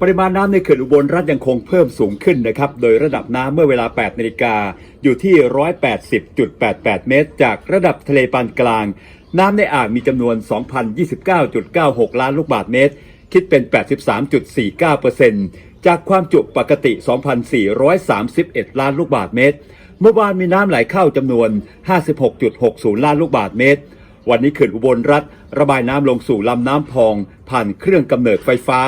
ปริมาณน้ำในเขื่อนอุบลรัฐยังคงเพิ่มสูงขึ้นนะครับ โดยระดับน้ำเมื่อเวลา 8 นาฬิกา อยู่ที่ 180.88 เมตร จากระดับทะเลปานกลาง น้ำในอ่างมีจำนวน 2,029.96 ล้านลูกบาศก์เมตร คิดเป็น 83.49%จากความจุปกติ 2,431 ล้านลูกบาศก์เมตร เมื่อวานมีน้ำไหลเข้าจำนวน 56.60 ล้านลูกบาศก์เมตร วันนี้เขื่อนอุบลรัฐระบายน้ำลงสู่ลำน้ำพอง ผ่านเครื่องกำเนิดไฟฟ้า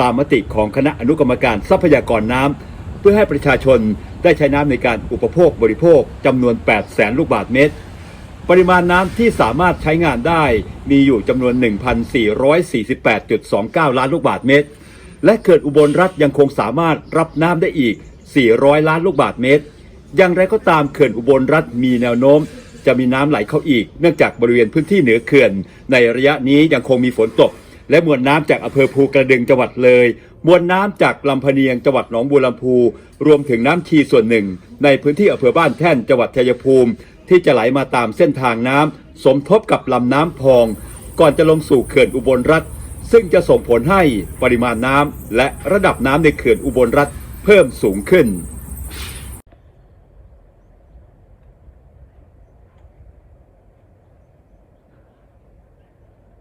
ตามมติของคณะอนุกรรมการทรัพยากรน้ำเพื่อให้ประชาชนได้ใช้น้ำในการอุปโภคบริโภคจำนวน 8 แสนลูกบาศก์เมตร ปริมาณน้ำที่สามารถใช้งานได้มีอยู่จำนวน 1,448.29 ล้านลูกบาศก์เมตร และเขื่อนอุบลรัฐยังคงสามารถรับน้ำได้อีก 400 ล้านลูกบาศก์เมตร อย่างไรก็ตามเขื่อนอุบลรัฐมีแนวโน้มจะมีน้ำไหลเข้าอีก เนื่องจากบริเวณพื้นที่เหนือเขื่อน ในระยะนี้ยังคงมีฝนตก และมวลน้ำจากอำเภอภูกระดึงจังหวัดเลย มวลน้ำจากลำพเนียงจังหวัดหนองบัวลำพู รวมถึงน้ำชีส่วนหนึ่ง ในพื้นที่อำเภอบ้านแท่นจังหวัดชัยภูมิ ที่จะไหลมาตามเส้นทางน้ำสมทบกับลำน้ำพอง ก่อนจะลงสู่เขื่อนอุบลรัฐ ซึ่งจะส่งผลให้ปริมาณน้ำและระดับน้ำในเขื่อนอุบลรัฐเพิ่มสูงขึ้น